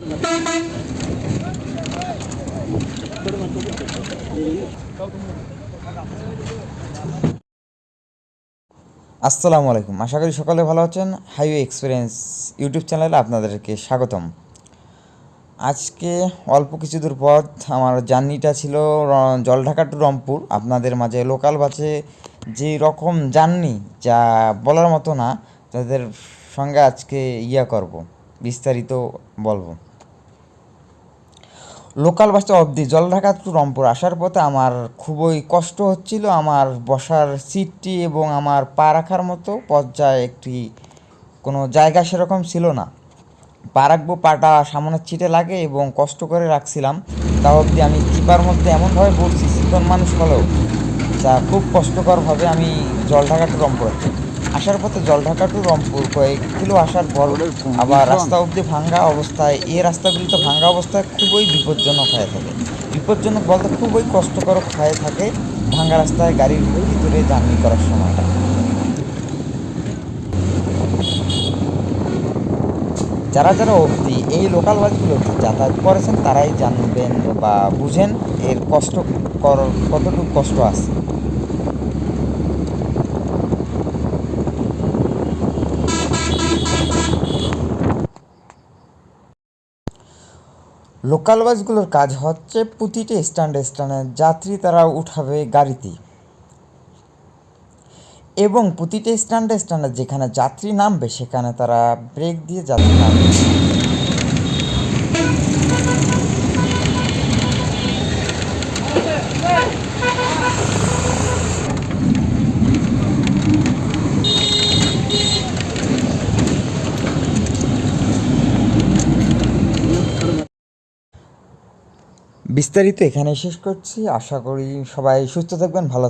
আসসালামু আলাইকুম। আশা করি সকলে ভালো আছেন। হাইওয়ে এক্সপিরিয়েন্স ইউটিউব চ্যানেলে আপনাদেরকে স্বাগতম। আজকে অল্প কিছু দূর পথ আমার জার্নিটা ছিল জলঢাকা টু রংপুর। আপনাদের মাঝে লোকাল বাসে যে রকম জার্নি, যা বলার মতো না, তাদের সঙ্গে আজকে ইয়া করব, বিস্তারিত বলব। লোকাল বাসটা অবধি জলঢাকা টু রংপুর আসার পথে আমার খুবই কষ্ট হচ্ছিল। আমার বসার সিটটি এবং আমার পা রাখার মতো পর্যায়ে একটি কোনো জায়গা সেরকম ছিল না। পা রাখব, পাটা সামনের সিটে লাগে এবং কষ্ট করে রাখছিলাম। তা অবধি আমি চিপার মধ্যে এমনভাবে পড়ছি চিকন মানুষ হলেও, যা খুব কষ্টকরভাবে আমি জলঢাকা টু রংপুর। আসার পথে জলঢাকা টু রংপুর, কয়েক কিলো আসার পর আবার রাস্তা অবধি ভাঙ্গা অবস্থায়। এই রাস্তাগুলিতে ভাঙ্গা অবস্থায় খুবই বিপজ্জনক হয়ে থাকে। বিপজ্জনক বলতে খুবই কষ্টকর হয়ে থাকে ভাঙ্গা রাস্তায় গাড়ির ভিতরে জার্নি করার সময়টা। যারা যারা অবধি এই লোকাল বাসগুলোতে যাতায়াত করেছেন, তারাই জানবেন বা বুঝেন এর কষ্ট কতটুকু কষ্ট আছে। লোকাল বাসগুলোর কাজ হচ্ছে প্রতিটি স্ট্যান্ডে স্ট্যান্ডে যাত্রী তারা উঠাবে গাড়িতে। এবং প্রতিটি স্ট্যান্ডে স্ট্যান্ডে যেখানে যাত্রী নামবে, সেখানে তারা ব্রেক দিয়ে যাত্রী নামবে। বিস্তারিত এখানে শেষ করছি। আশা করি সবাই সুস্থ থাকবেন ভালো